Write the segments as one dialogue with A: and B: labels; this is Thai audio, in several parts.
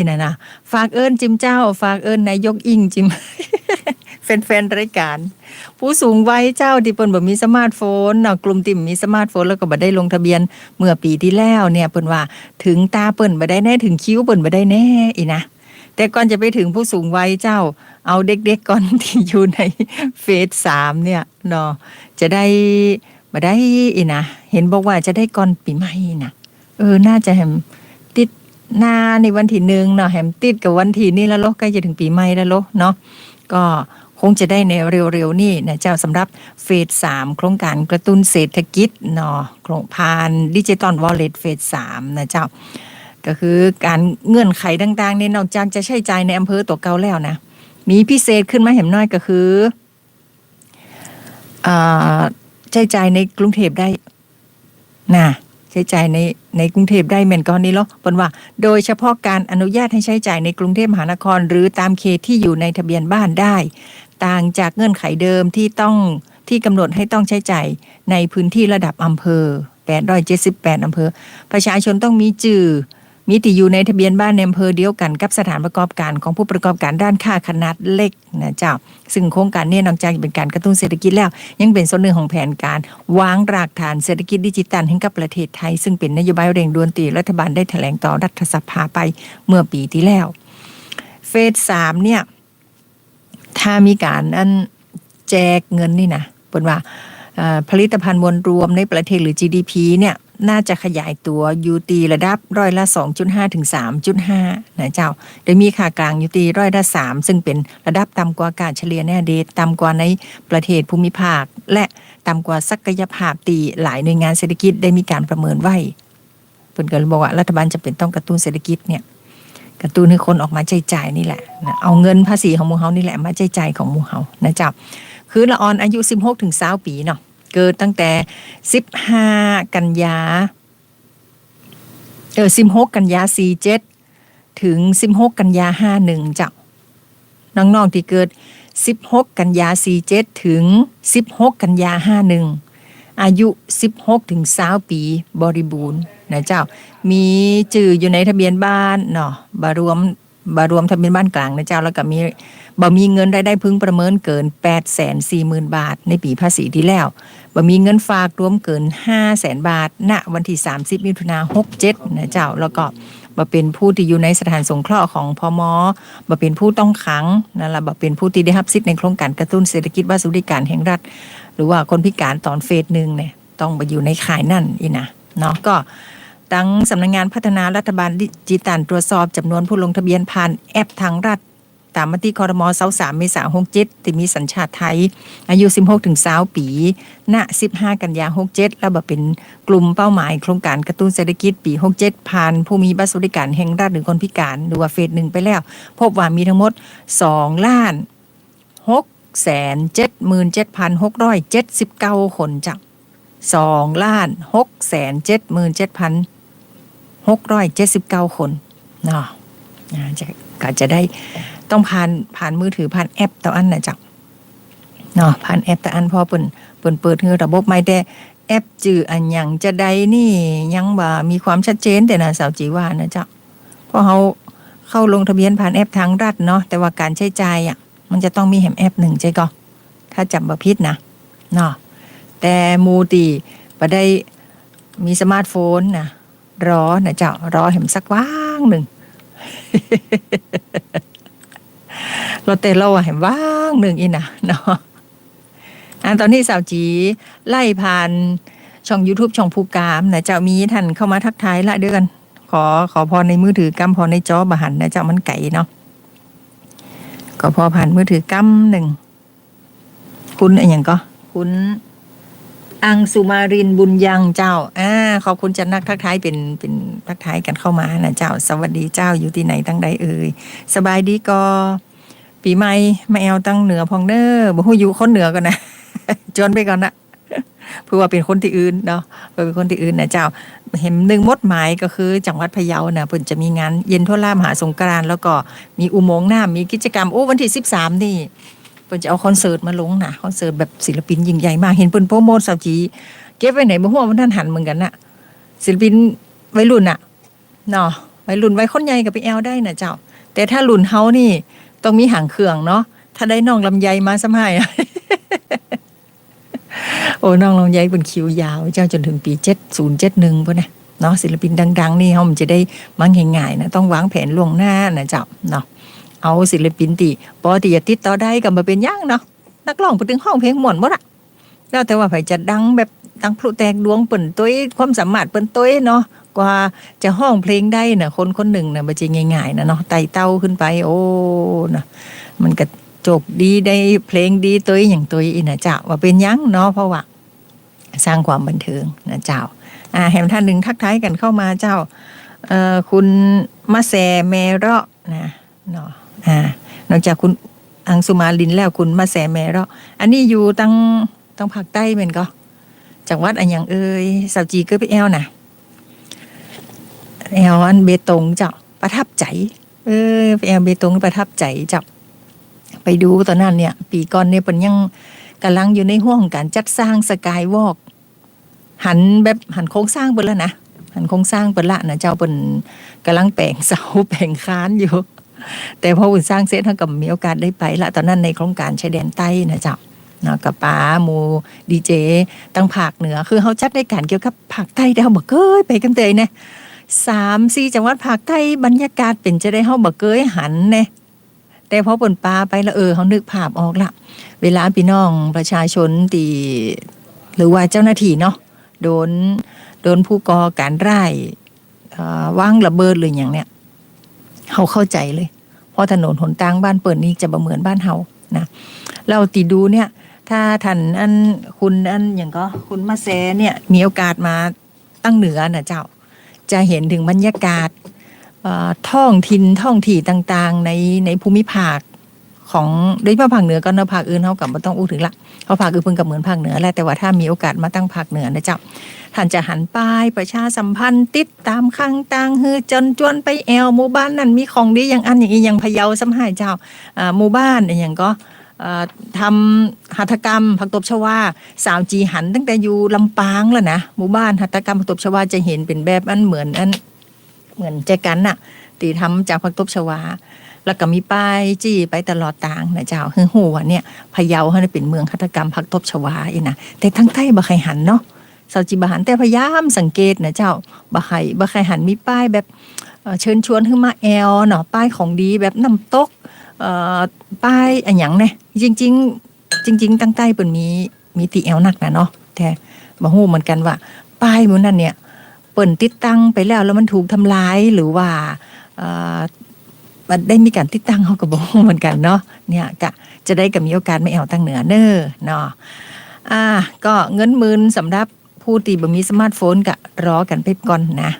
A: นี่นะนะฝากเอิญจิมเจ้า ฝากเอิญนายกอิงจิมแฟนๆรายการ ผู้สูงวัยเจ้าที่เปิ้นบ่มีสมาร์ทโฟนเนาะกลุ่มติ่มมีสมาร์ทโฟนแล้วก็บ่ได้ลงทะเบียนเมื่อปีที่แล้วเนี่ยเปิ้นว่าถึงตาเปิ้นบ่ได้แน่ถึงคิ้วเปิ้นบ่ได้แน่อีนะแต่ก่อนจะไปถึงผู้สูงวัยเจ้า เอาเด็กๆก่อนที่อยู่ในเฟสสามเนี่ยเนาะจะได้บ่ได้อีนะเห็นบอกว่าจะได้ก่อนปีใหม่นะเออน่าจะแหม หน้าในวันที่หนึ่งเนาะแหมติดกับวันที่นี้แล้วโลกใกล้จะถึงปีใหม่แล้วโลกเนาะก็คงจะได้ในเร็วๆนี่นะเจ้าสำหรับเฟสสามโครงการกระตุ้นเศรษฐกิจเนาะโครงผ่านดิจิตอลวอลเล็ตเฟสสามนะเจ้า ก็คือการเงื่อนไขต่างๆเนี่ยนอกจากจะใช้จ่ายในอำเภอตัวเก่าแล้วนะ มีพิเศษขึ้นมาเห็นน้อยก็คืออ่าใช้จ่ายในกรุงเทพได้นะ ใช้จ่ายในในกรุงเทพได้เหมือนก่อนนี้หรอปนว่า โดยเฉพาะการอนุญาตให้ใช้จ่ายในกรุงเทพมหานคร หรือตามเขตที่อยู่ในทะเบียนบ้านได้ ต่างจากเงื่อนไขเดิมที่ต้องที่กำหนดให้ต้องใช้จ่ายในพื้นที่ระดับอำเภอ878อำเภอ ประชาชนต้องมีจื่อ มีติอยู่ในทะเบียนบ้านในอำเภอเดียวกันกับสถานประกอบการของผู้ประกอบการด้านค่าขนาดเล็กนะเจ้า ซึ่งโครงการนี้นอกจากเป็นการกระตุ้นเศรษฐกิจแล้ว ยังเป็นส่วนหนึ่งของแผนการวางรากฐานเศรษฐกิจดิจิตัลให้กับประเทศไทย ซึ่งเป็นนโยบายเร่งด่วนตีรัฐบาลได้แถลงต่อรัฐสภาไปเมื่อปีที่แล้ว เฟสสามเนี่ยถ้ามีการอันแจกเงินนี่นะเปินว่าผลิตภัณฑ์มวลรวมในประเทศหรือ GDP เนี่ย น่าจะขยายตัวอยู่ตีระดับร้อยละ 2.5 ถึง 3.5 นะเจ้า โดยมีค่ากลางอยู่ตีร้อยละ 3 ซึ่งเป็นระดับต่ำกว่าการเฉลี่ยในอดีตต่ำกว่าในประเทศภูมิภาค และต่ำกว่าศักยภาพตีหลายหน่วยงานเศรษฐกิจได้มีการประเมินไว้เพิ่นก็เลยบอกว่ารัฐบาลจะเป็นต้องกระตุ้นเศรษฐกิจเนี่ยกระตุ้นให้คนออกมาใจจ่ายนี่แหละนะเอาเงินภาษีของมูเฮานี่แหละมาใจจ่ายของมูเฮานะเจ๊ะคือละออนอายุ 16ถึง20ปีเนาะ เกิดตั้งแต่ 15 กันยาเออ16 กันยา 47 ถึง 16 กันยา 51จ้ะน้องๆที่เกิด 16 กันยา 47 ถึง 16 กันยา 51 อายุ 16 ถึง20ปีบริบูรณ์นะเจ้า มีจื่ออยู่ในทะเบียนบ้านเนาะบารวม บารวมทะเบียนบ้านกลางนะเจ้าแล้วก็มีบ่มีเงินรายได้พึงประเมินเกิน8 4 0 0 0 0บาท ในปีภาษีที่แล้วบ่มีเงินฝากรวมเกิน5 0 0 0 0 0บาท ณวันที่ 30 มิถุนา67นะเจ้าแล้วก็บ่เป็นผู้ที่อยู่ในสถานสงเคราะห์ของพมอบ่เป็นผู้ต้องขังนั่นละบ่เป็นผู้ที่ได้รับสิทธิ์ในโครงการกระตุ้นเศรษฐกิจว่าสวัสดิการแห่งรัฐ หรือว่าคนพิการตอนเฟสหนึ่งเนี่ยต้องไปอยู่ในข่ายนั่นอีนะเนาะก็ ตั้งสำนักงานพัฒนารัฐบาลดิจิตัลตรวจสอบจำนวนผู้ลงทะเบียนผ่านแอปทางรัฐตามมติคอรมอเสาสามเมษายน67ที่มีสัญชาติไทย อายุ 16ถึง20ปี ณ 15 กันยา67แล้วบเป็นกลุ่มเป้าหมายโครงการกระตุ้นเศรษฐกิจปี67ผ่านผู้มีบัตรสวัสดิการแห่งรัฐหรือคนพิการหรือว่าเฟสหนึ่งไปแล้ว พบว่ามีทั้งหมด 2 ล้าน6 7 7 6 7 9คนจ้ะ2ล้าน6 7 7 7 679 คนเนาะอาจะก็จะได้ต้องผ่านผ่านมือถือผ่านแอปต่ออันนะจ๊ะเนาะผ่านแอปต่ออันพอเปิ่นเปิ่นเปิดคือระบบไม่แต่แอปจื่ออันยังจะได้นี่ยังบ่มีความชัดเจนแต่นะสาวจีว่านะจ๊ะเพราะเขาเข้าลงทะเบียนผ่านแอปทางรัฐเนาะแต่ว่าการใช้จ่ายอะมันจะต้องมีแหมแอปหนึ่งใช่ก็ถ้าจำบ่ผิดนะเนาะแต่มูตีบ่ได้มีสมาร์ทโฟนนะ รอนะเจ้ารอเห็มสักว่างหนึ่งรถเตโลอะเห็มว่างหนึ่งอีน่ะเนาะอันตอนนี้สาวจีไล่ผ่านช่อง YouTube ช่องภูกามนะเจ้ามีท่านเข้ามาทักทายละเดือน ขอขอพรในมือถือกำพอในจอบหันนะเจ้ามันไก่เนาะก็พอผ่านมือถือกำหนึ่งคุณอะไรอย่างก็คุณ อังสุมารินบุญยังเจ้า อ่า ขอบคุณจันนักทักทายเป็นเป็นทักทายกันเข้ามานะเจ้า สวัสดีเจ้าอยู่ที่ไหนตั้งใดเอ่ย สบายดีก็ปีใหม่มาแอวตั้งเหนือพองเด้อบ่ฮู้อยู่คนเหนือกันนะ จนไปก่อนนะเพื่อว่าเป็นคนที่อื่นเนาะเพื่อเป็นคนที่อื่นนะเจ้า เห็นหนึ่งมดหมายก็คือจังหวัดพะเยานะเพิ่นจะมีงานเย็นทั่วล่ามหาสงกรานต์แล้วก็มีอุโมงค์น้ำมีกิจกรรมโอ้วันที่13นี่ เพิ่นจะเอาคอนเสิร์ตมาลงนะคอนเสิร์ตแบบศิลปินยิ่งใหญ่มากเห็นเพิ่นโปรโมทสาวจีเก็บไว้ไหนบ่ฮู้ว่ามันท่านหันเหมือนกันน่ะ ศิลปินวัยรุ่นน่ะเนาะวัยรุ่นวัยคนใหญ่ก็ไปแอลได้น่ะเจ้า แต่ถ้ารุ่นเฮานี่ต้องมีหางเครื่องเนาะถ้าได้น้องลำไยมาสมัยโอ้น้องลำไยเป็นคิวยาว เจ้าจนถึงปีเจ็ดศูนย์เจ็ดหนึ่งพ่นนะเนาะศิลปินดัง ๆ นี่เขามันจะได้มังง่ายๆนะต้องวางแผนล่วงหน้านะเจ้าเนาะ เอาศิลปินตีปอตีจะติดต่อได้กับมาเป็นย่างเนาะนักร้องไปถึงห้องเพลงหมวนหมดอะแล้วแต่ว่าไผจะดังแบบดังพลุแตกดวงเปิ่นตุ้ยความสามารถเปิ่นตุ้ยเนาะกว่าจะห้องเพลงได้น่ะ คนคนหนึ่งน่ะมันจะง่ายๆนะเนาะไต่เต้าขึ้นไป โอ้นะมันก็จบดีได้เพลงดีตุ้ยอย่างตุ้ยอีนะเจ้าว่าเป็นยังเนาะเพราะว่าสร้างความบันเทิงนะเจ้าอ่าแหมท่านหนึ่งทักทายกันเข้ามาเจ้าเอ่อคุณมะแซเมเราะนะเนาะ อ่านอกจากคุณอังสุมาลินแล้วคุณมะแซเมเราะอันนี้อยู่ตั้งตั้งภาคใต้เหมือนก็จังหวัดอันอย่างเอ่ยสาวจีก็ไปแอลนะแอลอันเบตงเจ้าประทับใจ เออไปแอลเบตงประทับใจเจ้าไปดูตอนนั้นเนี่ย ปีก่อนเนี่ยเป็นยังกำลังอยู่ในห่วงของการจัดสร้างสกายวอล์กหันแบบหันโครงสร้างเปิดแล้วนะหันโครงสร้างเปิดละนะเจ้าเป็นกำลังแปลงเสาแปลงคานอยู่ แต่พออุ่นสร้างเสร็จท่าก็มีโอกาสได้ไปละตอนนั้นในโครงการชายแดนใต้นะจ้าเนาะกับป้าหมูดีเจตั้งภาคเหนือ คือเขาจัดในการเกี่ยวกับภาคใต้ได้เขาบอกเกยไปกันเตยเนี่ยสามสี่จังหวัดภาคใต้บรรยากาศเป็นจะได้เขาบอกเกยหันเนี่ยแต่พอปนปลาไปล้วเออเขานึกภาพออกละเวลาพี่น้องประชาชนตีหรือว่าเจ้าหน้าที่เนาะโดนโดนผู้ก่อการร้ายเอ่างระเบิดหรืออย่างเนี้ย เขาเข้าใจเลย เพราะถนนหนทางบ้านเปิดนี้จะบะเหมือนบ้านเฮานะเราติดูเนี่ย ถ้าท่านอันคุณอันอย่างก็คุณมาแซเนี่ยมีโอกาสมาตั้งเหนือนะเจ้า จะเห็นถึงบรรยากาศท่องถิ่นท่องที่ต่างๆ ในในภูมิภาค ของโดยเฉพาะภาคเหนือก็เนอภาคอื่นเขากับไม่ต้องอู้ถึงละเพราะภาคอื่นเพิ่งกับเหมือนภาคเหนือแหละแต่ว่าถ้ามีโอกาสมาตั้งภาคเหนือนะเจ้าท่านจะหันป้ายประชาสัมพันธ์ติดตามข้างต่างฮือจนจวนไปแอวหมู่บ้านนั่นมีของดีอย่างอันอย่างอีอย่างพะเยาสำหายเจ้าหมู่บ้านอย่างก็ทำหัตถกรรมผักตบชวาสาวจีหันตั้งแต่อยู่ลำปางแล้วนะหมู่บ้านหัตถกรรมผักตบชวาจะเห็นเป็นแบบอันเหมือนอันเหมือนแจกันน่ะตีทำจากผักตบชวา แล้วก็มีป้ายจี้ไปตลอดต่างนะเจ้าคือหัวเนี่ยพะเยาเขาเป็นเมืองหัตถกรรมผักตบชวาอีนะแต่ทั้งใต้บ่ใครหันเนาะสาวจิบหันแต่พยายามสังเกตนะเจ้าบ่ใครบ่ใครหันมีป้ายแบบเชิญชวนขึ้นมาแอลเนาะป้ายของดีแบบน้ำตกป้ายอันหยังเนี่ยจริง ๆ จริง ๆ ตั้งใต้เปิ่นมีมีตีแอลหนักนะเนาะแต่บ่ฮู้เหมือนกันว่า ป้ายมื้อนั้นเนี่ยเปิ่นติดตั้งไปแล้วแล้วมันถูกทำลายหรือว่า มันได้มีการติดตั้งเขาก็บ่ฮู้เหมือนกันเนาะเนี่ยก็จะได้กับมีโอกาสไมาแอลตั้งเหนือเน้อเนาะอ่าก็เงินหมื่นสำหรับผู้ที่บ่มีสมาร์ทโฟนก็รอกันไปก่อนนะ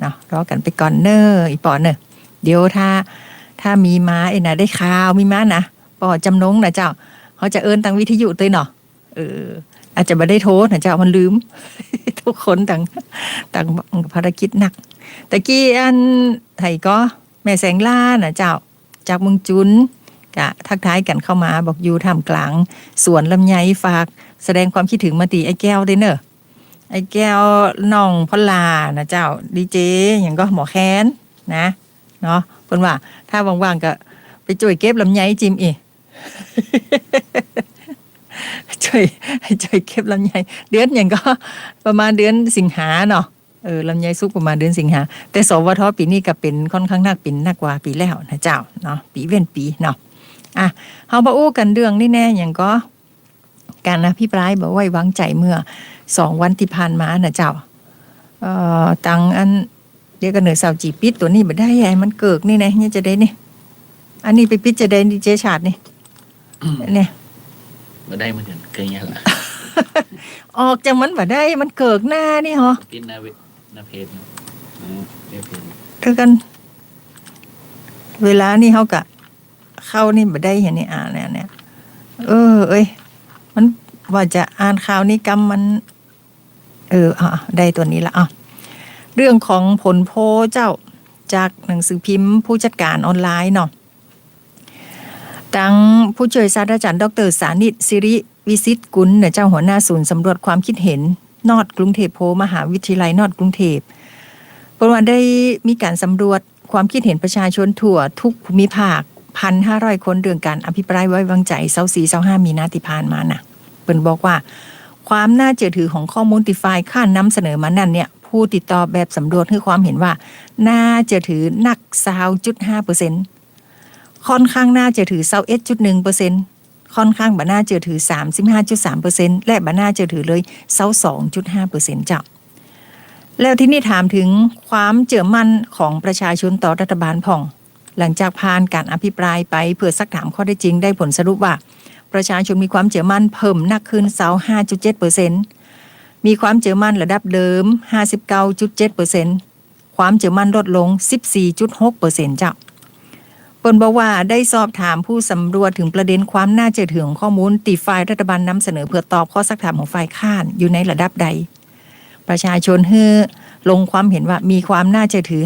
A: เนาะรอกันไปก่อนเนออีปอเนอเดี๋ยวถ้าถ้ามีมาไอ้นะได้ข่าวมีม้านะปอจำนงนะเจ้าเขาจะเอินทางวิทยุตัวเนาะเอออาจจะไม่ได้โทษนะเจ้ามันลืม ทุกคนต่างต่างภารกิจหนักแต่กี้อันไทยก็ แม่แสงล่านะเจ้าจากเมืองจุนกะทักทายกันเข้ามาบอกอยู่ท่ามกลางสวนลำไยฝาก แสดงความคิดถึงมาตีไอ้แก้วด้เนอะไอ้แก้วน้องพลานะเจ้าดีเจอย่างก็หมอแค้นนะเนาะเพิ่นว่าถ้าว่างๆก็ไปช่วยเก็บลำไยจิมอีช่วยช่วยเก็บลำไยเดือนอย่างก็ประมาณเดือนสิงหาเนาะ เออลำไยสุกประมาณเดือนสิงหาแต่สวทปีนี้ก็เป็นค่อนข้างหนักปินหนักกว่าปีแล้วนะเจ้าเนาะปีเว้นปีเนาะอะเฮาบ่อู้กันเรื่องนี่แน่อย่างก็การอภิปรายบอกไว้วางใจเมื่อสองวันที่ผ่านมานะเจ้าเอ่อตังอันเดี๋ยวกันเหนือสาวจีปิดตัวนี้มาได้ไงมันเกิกนี่นะเนี่ยจะได้นี่อันนี้ไปปิดจะได้ดีเจชาดนี่เนี่ย
B: มาได้เหมือนกันเคยเงี้ยละ
A: ออกจากมันมาได้มันเกิกหน้านี่เหรอ
B: ปิ้นหน้าเวห น้าเพจนะเดี๋ยวเพจ
A: เออกัน เวลานี่เขากะ เข้านี่มาได้เห็นนี่อ่านเนี่ยเนี่ยเออ เอ้ย มันว่าจะอ่านข่าวนี้กำมัน เอออะได้ตัวนี้ละอะเรื่องของผลโพเจ้าจากหนังสือพิมพ์ผู้จัดการออนไลน์เนาะตั้งผู้ช่วยศาสตราจารย์ ดรสานิตสิริวิสิตกุลเนี่ยเจ้าหัวหน้าศูนย์สำรวจความคิดเห็น นอดกรุงเทพโพมหาวิทยาลัยนอดกรุงเทพเพระว่าได้มีการสำรวจความคิดเห็นประชาชนทั่วทุกภูมิภาคพันห้าร้อยคนเรื่องการอภิปรายไว้วางใจเสาสี่เสาห้ามีนาติพานมาน่ะเปิ่นบอกว่า ความน่าเชื่อถือของข้อมูลติฟายข้านนำเสนอมานั่นเนี่ย ผู้ติดต่อแบบสำรวจคือความเห็นว่า น่าเชื่อถือนักสาวจุดห้าเปอร์เซ็นต์ค่อนข้างน่าเชื่อถือเซาเอจุดหนึ่งเปอร์เซ็นต์ ค่อนข้างบ่น่าเชื่อถือสามสิบห้าจุดสามเปอร์เซ็นและบ่น่าเชื่อถือเลยเซาสองจุดห้าเปอร์เซ็นต์จ้ะแล้วที่นี่ถามถึงความเชื่อมั่นของประชาชนต่อรัฐบาลพ่อง หลังจากผ่านการอภิปรายไปเพื่อสักถามข้อได้จริงได้ผลสรุปว่า ประชาชนมีความเชื่อมั่นเพิ่มนักขึ้นเสา5.7เปอร์เซ็นมีความเชื่อมั่นระดับเดิม 59.7เปอร์เซ็นความเชื่อมั่นลดลง 14.6เปอร์เซ็นจ้ะ เปิ้นบอกว่าได้สอบถามผู้สำรวจถึงประเด็นความน่าเชื่อถือของข้อมูลตีฝ่ายรัฐบาลนำเสนอเพื่อตอบข้อสักถามของฝ่ายค้านอยู่ในระดับใด ประชาชนเฮือลงความเห็นว่ามีความน่าจะถือ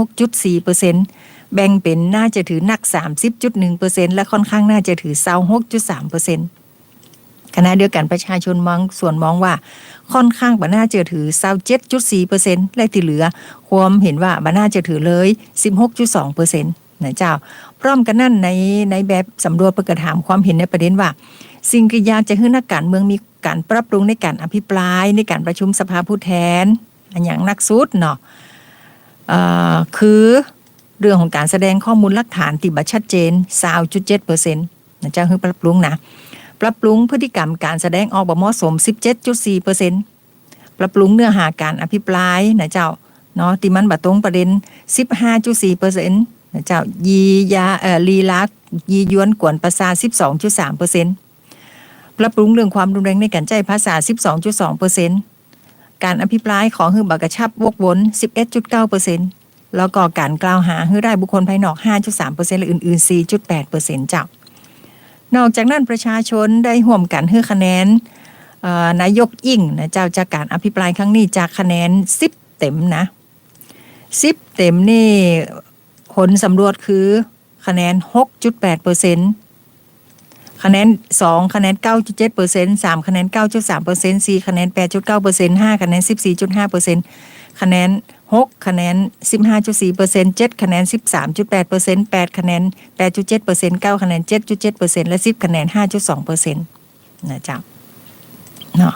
A: 56.4เปอร์เซ็นแบ่งเป็นน่าจะถือนัก 30.1เปอร์เซ็นและค่อนข้างน่าจะถือ26.3เปอร์เซ็นขณะเดียวกันประชาชนมองส่วนมองว่าค่อนข้างบ่น่าจะถือ27.4เปอร์เซ็นและที่เหลือ ความเห็นว่าบ่น่าจะถือเลย 16.2เปอร์เซ็ นะเจ้า พร้อมกันนั่นในในแบบสำรวจประกาศถามความเห็นในประเด็นว่า สิ่งที่อยาจะให้นักการเมืองมีการปรับปรุงในการอภิปรายในการประชุมสภาผู้แทนอันอย่างนักสุดเนาะคือเรื่องของการแสดงข้อมูลหลักฐานติบัชัดเจน20.7เปอร์เซ็นต์นะเจ้าคือปรับปรุงนะ ปรับปรุงพฤติกรรมการแสดงออกบ่เหมาะสม 17.4เปอร์เซ็นต์ปรับปรุงเนื้อหาการอภิปรายนะเจ้าเนาะที่มันบัตรงประเด็น 15.4เปอร์เซ็นต์ เจ้ายียาเอ่อลีลักษ์ยียวนกวนประสาท12.3เปอร์เซ็นต์ปรับปรุงเรื่องความรุนแรงในการใช้ภาษา 12.2เปอร์เซ็นต์การอภิปรายของฮือบากระชับวกวน11.9เปอร์เซ็นต์แล้วก็การกล่าวหาฮือได้บุคคลภายนอก 5.3เปอร์เซ็นต์และอื่นๆ 4.8เปอร์เซ็นต์จ้านอกจากนั้นประชาชนได้ห่วมกันฮือคะแนนนายกยิ่งนะเจ้าจากการอภิปรายครั้งนี้จากคะแนน 10 เต็มนะ 10 เต็มนี่ ผลสำรวจคือคะแนน 6.8เปอร์เซ็นต์คะแนนสองคะแนนเก้าจุดเจ็ดเปอร์เซ็นต์สามคะแนนเก้าจุดสามเปอร์เซ็นต์สี่คะแนนแปดจุดเก้าเปอร์เซ็นต์ห้าคะแนนสิบสี่จุดห้าเปอร์เซ็นต์คะแนนหกคะแนนสิบห้าจุดสี่เปอร์เซ็นต์เจ็ดคะแนนสิบสามจุดแปดเปอร์เซ็นต์แปดคะแนนแปดจุดเจ็ดเปอร์เซ็นต์เก้าคะแนนเจ็ดจุดเจ็ดเปอร์เซ็นต์และสิบคะแนนห้าจุดสองเปอร์เซ็นต์นะจ๊ะเนาะ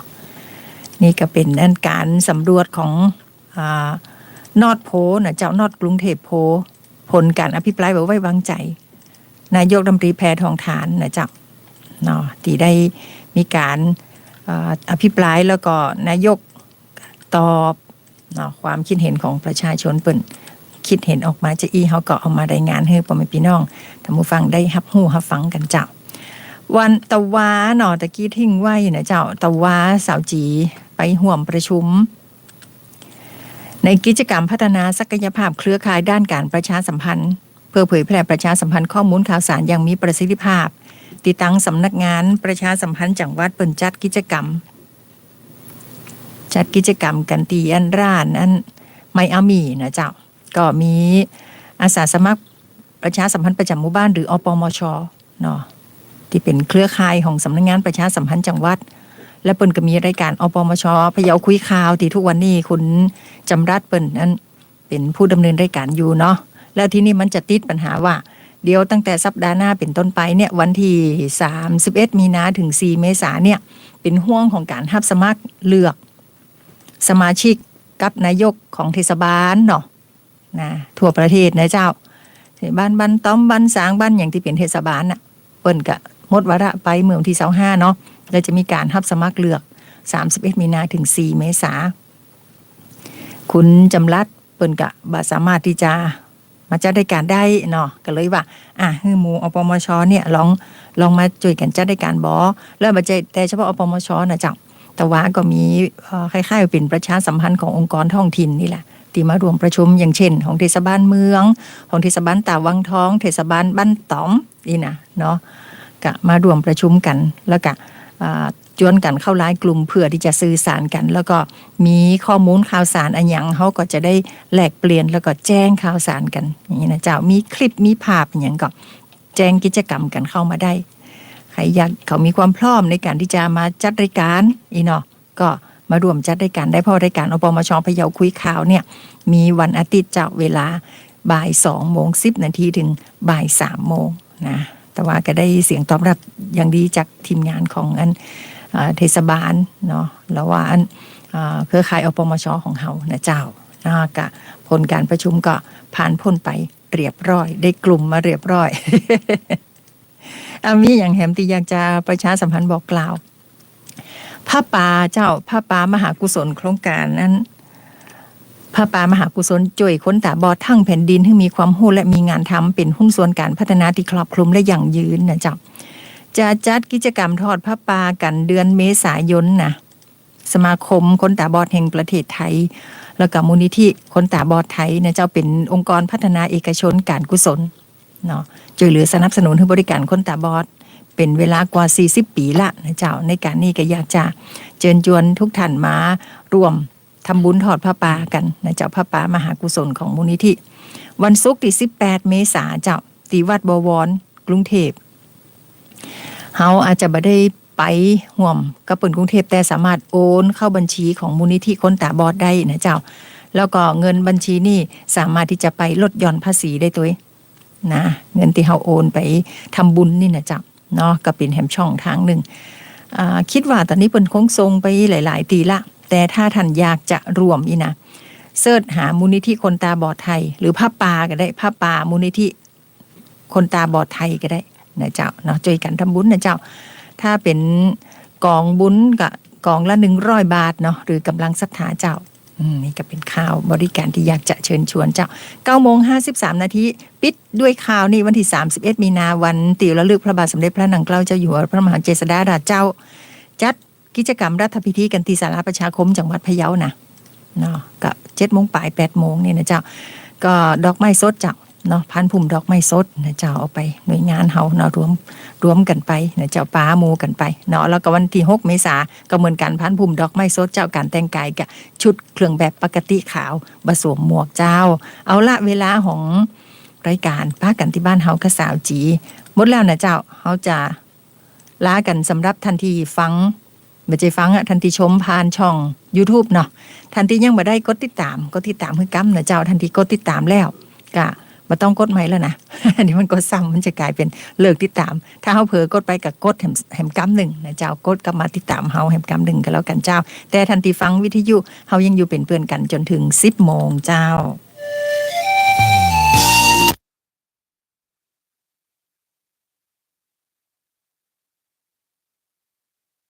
A: นี่ก็เป็นอันการสำรวจของอนอดโพนะเจ้านอดกรุงเทพโพ ผลการอภิปรายไว้วางใจ นายกรัฐมนตรีแพทองทานนะเจ้าเนาะที่ได้มีการอภิปรายแล้วก็นายกตอบเนาะความคิดเห็นของประชาชนเปิ่นคิดเห็นออกมาจะอีเขาก็เอามารายงานให้พ่อแม่พี่น้องท่านผู้ฟังได้รับหูรับฟังกันเจ้า วันตะวาเนาะตะกี้ทิ้งไว้นะเจ้าตะวาสาวจีไปห่วมประชุม ในกิจกรรมพัฒนาศักยภาพเครือข่ายด้านการประชาสัมพันธ์ เพื่อเผยแพร่ประชาสัมพันธ์ข้อมูลข่าวสารอย่างมีประสิทธิภาพ ติดตั้งสำนักงานประชาสัมพันธ์จังหวัดเปิ่นจัดกิจกรรม จัดกิจกรรมกันตีอันร้านอันไมอามีนะเจ้าก็มีอาสาสมัครประชาสัมพันธ์ประจำหมู่บ้านหรืออปมชเนาะที่เป็นเครือข่ายของสำนักงานประชาสัมพันธ์จังหวัด และเปิ่นก็มีรายการอปมชพะเยาคุยข่าวที่ทุกวันนี้คุณจำรัดเปิ่นนั้นเป็นผู้ดำเนินรายการอยู่เนาะแล้วที่นี่มันจะติดปัญหาว่า เดี๋ยวตั้งแต่สัปดาห์หน้าเป็นต้นไปเนี่ยวันที่ 31 มีนาถึง 4 เมษาเนี่ยเป็นห่วงของการรับสมัครเลือก สมาชิกกับนายกของเทศบาลเนาะนะทั่วประเทศนะเจ้าบ้านบ้านต้อมบ้านสางบ้านอย่างที่เป็นเทศบาลน่ะเปิ้นกะมดวาระไปเมื่อวันที่25เนาะ แล้วจะมีการรับสมัครเลือก 31 มีนาถึง 4 เมษาคุณจำรัดเปิ้นกะบาสามารถที่จะมาจัดรายการได้เนาะก็เลยว่า อะฮือหมูอปมชเนี่ยลองลองมาช่วยกันจัดรายการบอแล้วมาใจแต่เฉพาะอปมชนะจ๊ะแต่ว่าก็มีเอ่อคล้ายๆเป็นประชาสัมพันธ์ขององค์กรท้องถิ่นนี่แหละที่มารวมประชุมอย่างเช่น ของเทศบาลเมือง ของเทศบาลตาวังทอง เทศบาลบ้านต๋อมนี่นะเนาะก็มารวมประชุมกันแล้วก็ จวนกันเข้าไลน์กลุ่มเพื่อที่จะสื่อสารกัน แล้วก็มีข้อมูลข่าวสารอันยังเขาก็จะได้แลกเปลี่ยนแล้วก็แจ้งข่าวสารกันอย่างนี้นะเจ้ามีคลิปมีภาพอย่างก็แจ้งกิจกรรมกันเข้ามาได้ใครอยากเขามีความพร้อมในการที่จะมาจัดรายการอีเนาะก็มารวมจัดรายการได้เพราะรายการอปมชพะเยาคุยข่าวเนี่ยมีวันอาทิตย์เจ้าเวลาบ่ายสองโมงสิบนาทีถึงบ่ายสามโมงนะแต่ว่าก็ได้เสียงตอบรับ อย่างดีจากทีมงานของอันเทศบาลเนาะแล้วว่าอันเครือข่ายอปมชของเฮานะเจ้านะกะผลการประชุมก็ผ่านพ้นไปเรียบร้อย ได้กลุ่มมาเรียบร้อยอามีอย่างแหมที่อยากจะประชาสัมพันธ์บอกกล่าวผ้าป่าเจ้าผ้าป่ามหากุศลโครงการนั้นผ้าป่ามหากุศลจ่วยค้นตาบอดทั้งแผ่นดินให้มีความหู้และมีงานทำเป็นหุ้นส่วนการพัฒนาที่ครอบคลุมและยั่งยืนนะเจ้า จะจัดกิจกรรมทอดผ้าป่ากันเดือนเมษายนนะสมาคมคนตาบอดแห่งประเทศไทย แล้วก็มูลนิธิคนตาบอดไทยนะเจ้าเป็นองค์กรพัฒนาเอกชนการกุศลเนาะช่วยเหลือสนับสนุนให้บริการคนตาบอด เป็นเวลากว่า 40 ปีละนะเจ้าในการนี้ก็อยากจะเชิญชวนทุกท่านมาร่วมทำบุญถอดผ้าป่ากันนะเจ้าผ้าป่ามหากุศลของมูลนิธิ วันศุกร์ที่ 18 เมษาเจ้าตีวัดบวรกรุงเทพ เฮาอาจจะบ่ได้ไปห่วมกับปิ่นกรุงเทพแต่สามารถโอนเข้าบัญชีของมูลนิธิคนตาบอดได้นะเจ้า แล้วก็เงินบัญชีนี่สามารถที่จะไปลดหย่อนภาษีได้ตัวนะเงินที่เขาโอนไปทำบุญนี่นะจ๊ะเนาะก็เป็นแหมช่องทางหนึ่งคิดว่าตอนนี้เปิ่นคงทรงไปหลาย ๆ ตีละ แต่ถ้าท่านอยากจะรวมอีนะเสิร์ชหามูลนิธิคนตาบอดไทย หรือผ้าป่าก็ได้ผ้าป่ามูลนิธิคนตาบอดไทยก็ได้ นะเจ้าเนาะช่วยกันทำบุญนะเจ้า ถ้าเป็นกองบุญกับกองละหนึ่งร้อยบาทเนาะหรือกำลังศรัทธาเจ้าอืมนี่ก็เป็นข่าวบริการที่อยากจะเชิญชวนเจ้า9โมง53 นาทีปิดด้วยข่าวนี่วันที่ 31 มีนาวันติวระลึกพระบาทสมเด็จพระนางเกล้าเจ้าอยู่หัวพระมหาเจษฎาธิราเจ้า จัดกิจกรรมรัฐพิธีกันที่สาราประชาคมจังหวัดพะเยานะเนาะก็เจ็ดโมงปลายแปดโมงนี่นะเจ้า ก็ดอกไม้สดเจ้า เนาะพันพุ่มดอกไม้สดนะเจ้าเอาไปหน่วยงานเฮาเนาะรวมรวมกันไปนะเจ้าป้าหมูกันไปเนาะแล้วก็วันที่6เมษาก็เหมือนกันพันพุ่มดอกไม้สดเจ้าการแต่งกายกับชุดเครื่องแบบปกติขาวบสวมหมวกเจ้า เอาละเวลาของรายการป้ากันที่บ้านเฮาก็สาวจีหมดแล้วนะเจ้าเฮาจะลากันสำหรับทันทีฟังไม่ใช่ฟังอะทันทีชมผ่านช่อง YouTube เนาะทันทียังม่ได้กดติดตามกดติดตามคือกำนะเจ้าทันทีกดติดตามแล้วก็ มาต้องกดไหมแล้วนะ อันนี้มันกดซ้ำมันจะกลายเป็นเลิกติดตาม ถ้าเขาเผลอกดไปกับกดแหมแหมกำหนึ่งนะเจ้ากดกลับมาติดตามเขาแหมกำหนึ่งก็แล้วกันเจ้า แต่ทันทีฟังวิทยุเขายังอยู่เป็นเพื่อนกันจนถึงสิบโมงเจ้า